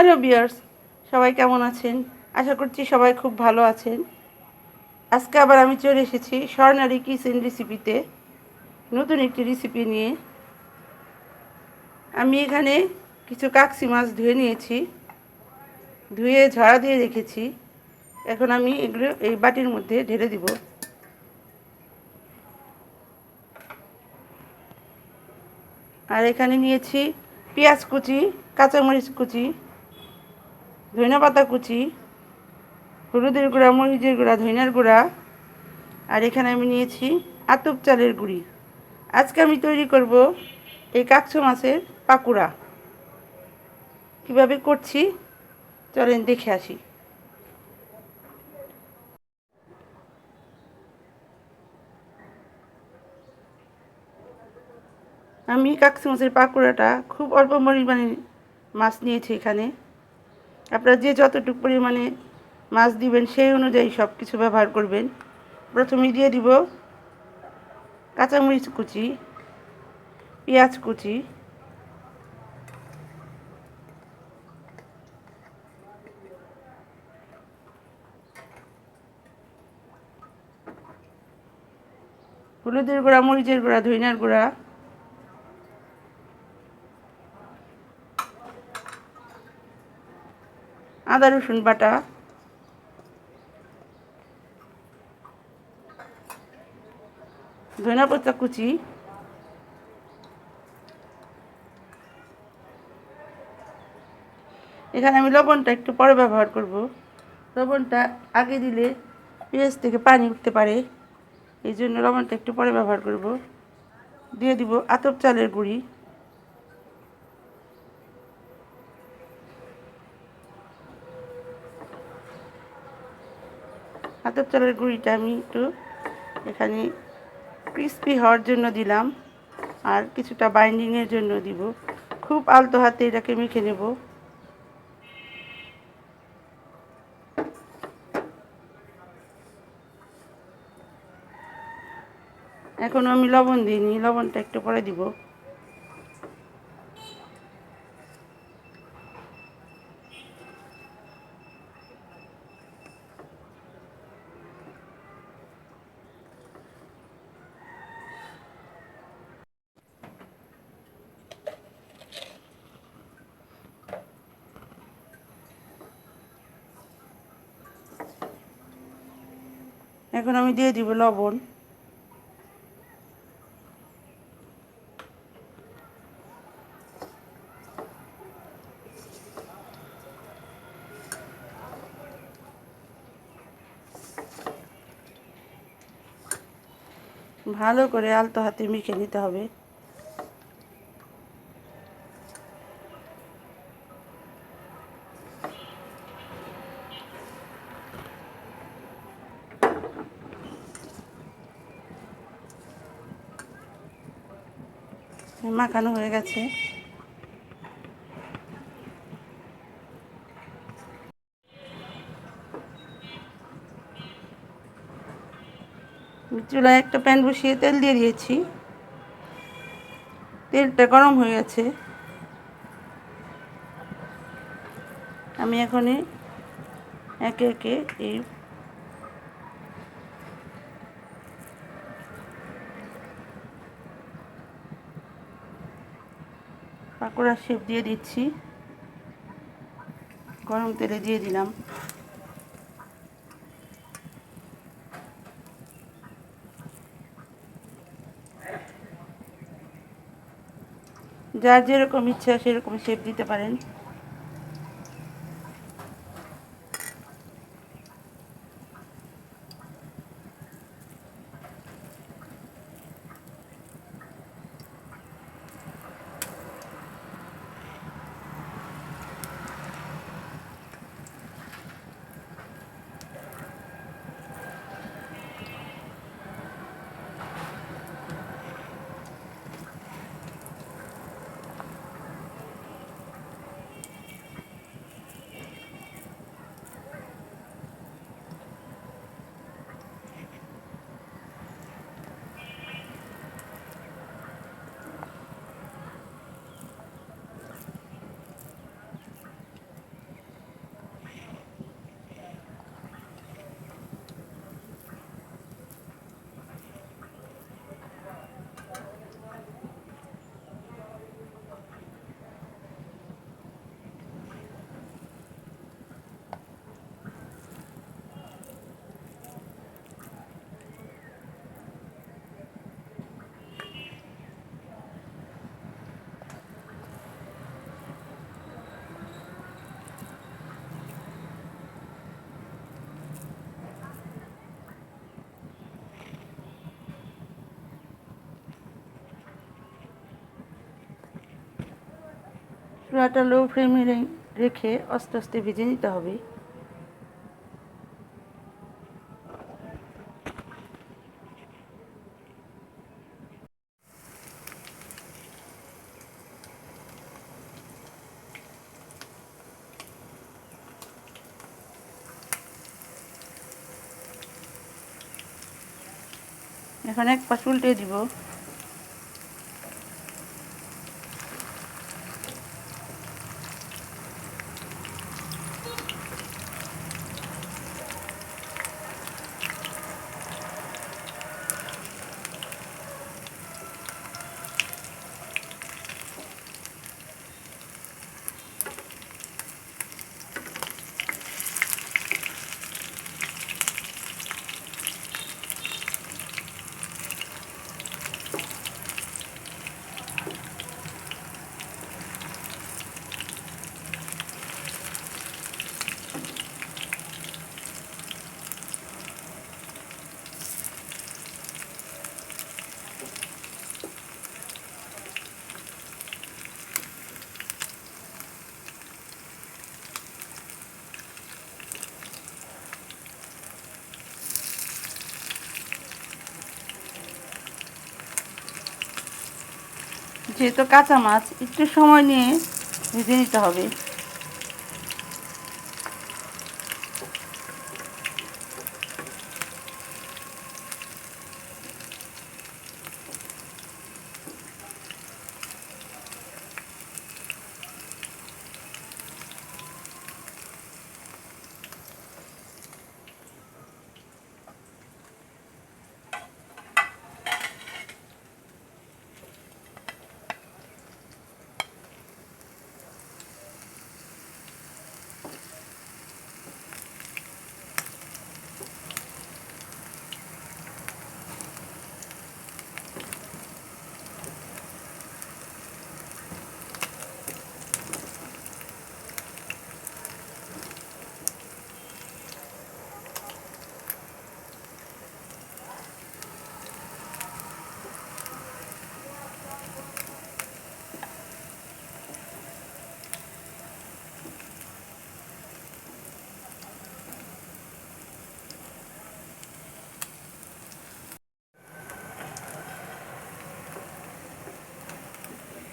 Hello বিয়ার্স সবাই কেমন আছেন? আশা করছি সবাই খুব ভালো আছেন। আজকে আবার আমি চলে এসেছি স্বর্ণালী কিচেন রেসিপিতে নতুন একটি রেসিপি নিয়ে। আমি এখানে কিছু কাকসি মাছ ধুয়ে নিয়েছি, ধুয়ে ঝরা দিয়ে রেখেছি। এখন আমি এগুলো এই বাটির মধ্যে ঢেলে দিব। আর এখানে নিয়েছি পেঁয়াজ কুচি, কাঁচামরিচ কুচি ধনিয়া পাতা কুচি, হলুদের গুঁড়া, মরিচের গুঁড়া ধনিয়ার গুঁড়া, আর এখানে আমি নিয়েছি আতপ চালের গুঁড়ি। আজকে আমি তৈরি করব এই কাকচো মাছের পাকুড়া। কীভাবে করছি? চলেন দেখে আসি। আমি কাকসি মাছের পাকোড়াটা খুব অল্প পরিমাণে মাছ নিয়েছি এখানে। আপনারা যে যতটুকু পরিমাণে মাছ দিবেন সেই অনুযায়ী সব কিছু ব্যবহার করবেন। প্রথমে দিয়ে দিব কাঁচামরিচ কুচি, পেঁয়াজ কুচি, হলুদের গুঁড়া, মরিচের গুঁড়া, ধইনার গুঁড়া আদা, রসুন বাটা। ধনিয়া পাতা কুচি। এখানে আমি লবণটা একটু পরে ব্যবহার করব। লবণটা আগে দিলে পেঁয়াজ থেকে পানি উঠতে পারে। এই জন্য লবণটা একটু পরে ব্যবহার করব। দিয়ে দিব আতপ চালের গুঁড়ি। আতপ চালের গুঁড়িটা আমি একটু এখানে ক্রিস্পি হওয়ার জন্য দিলাম। আর কিছুটা বাইন্ডিংয়ের জন্য দিব। খুব আলতো হাতে এটাকে মেখে নেব। এখন আমি লবণ দিইনি, লবণটা একটু পরে দিব। এখন আমি দিয়ে দিব লবণ। ভালো করে আলতো হাতে মেখে নিতে হবে। মাখানো হয়ে গেছে। চুলায় একটা প্যান বসিয়ে তেল দিয়ে দিয়েছি। তেলটা গরম হয়ে গেছে। আমি এখনই একে একে এই পাকোড়ার শেপ দিয়ে দিচ্ছি। গরম তেলে দিয়ে দিলাম। যার যেরকম ইচ্ছা সেরকম শেপ দিতে পারেন। চুলাটা লো ফ্লেমে রেখে আস্তে আস্তে ভেজে নিতে হবে। এখন এক পাশ উল্টে দিব। যেহেতু কাঁচা মাছ একটু সময় নিয়ে ভেজে নিতে হবে।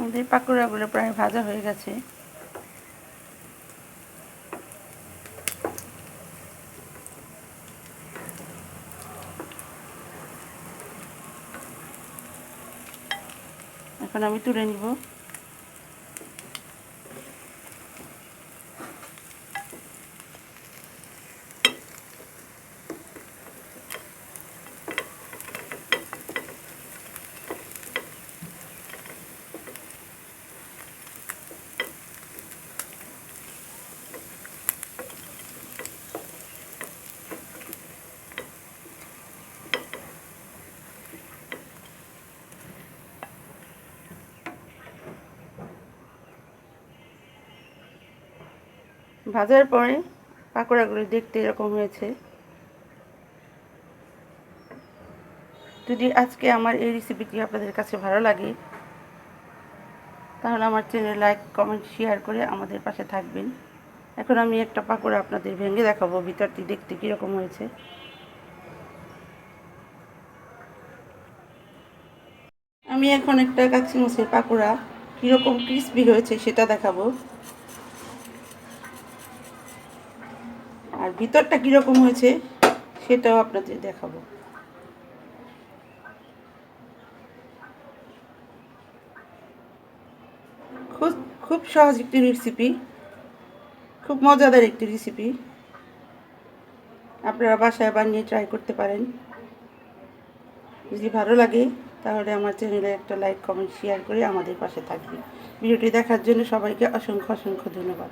আমাদের পাকোড়াগুলো প্রায় ভাজা হয়ে গেছে। এখন আমি তুলে নিব। ভাজার পরে পাকোড়াগুলো দেখতে এরকম হয়েছে। যদি আজকে আমার এই রেসিপিটি আপনাদের কাছে ভালো লাগে, তাহলে আমার চ্যানেল লাইক কমেন্ট শেয়ার করে আমাদের পাশে থাকবেন। এখন আমি একটা পাকোড়া আপনাদের ভেঙে দেখাবো, ভিতরটি দেখতে কীরকম হয়েছে। আমি এখন একটা কাচ্চি মাছের পাকোড়া কীরকম ক্রিসপি হয়েছে সেটা দেখাবো। ভিতরটা কীরকম হয়েছে সেটাও আপনাদের দেখাবো। খুব খুব সহজ একটি রেসিপি খুব মজাদার একটি রেসিপি আপনারা বাসায় বানিয়ে ট্রাই করতে পারেন। যদি ভালো লাগে, তাহলে আমার চ্যানেলে একটা লাইক কমেন্ট শেয়ার করে আমাদের পাশে থাকবে ভিডিওটি দেখার জন্য সবাইকে অসংখ্য অসংখ্য ধন্যবাদ।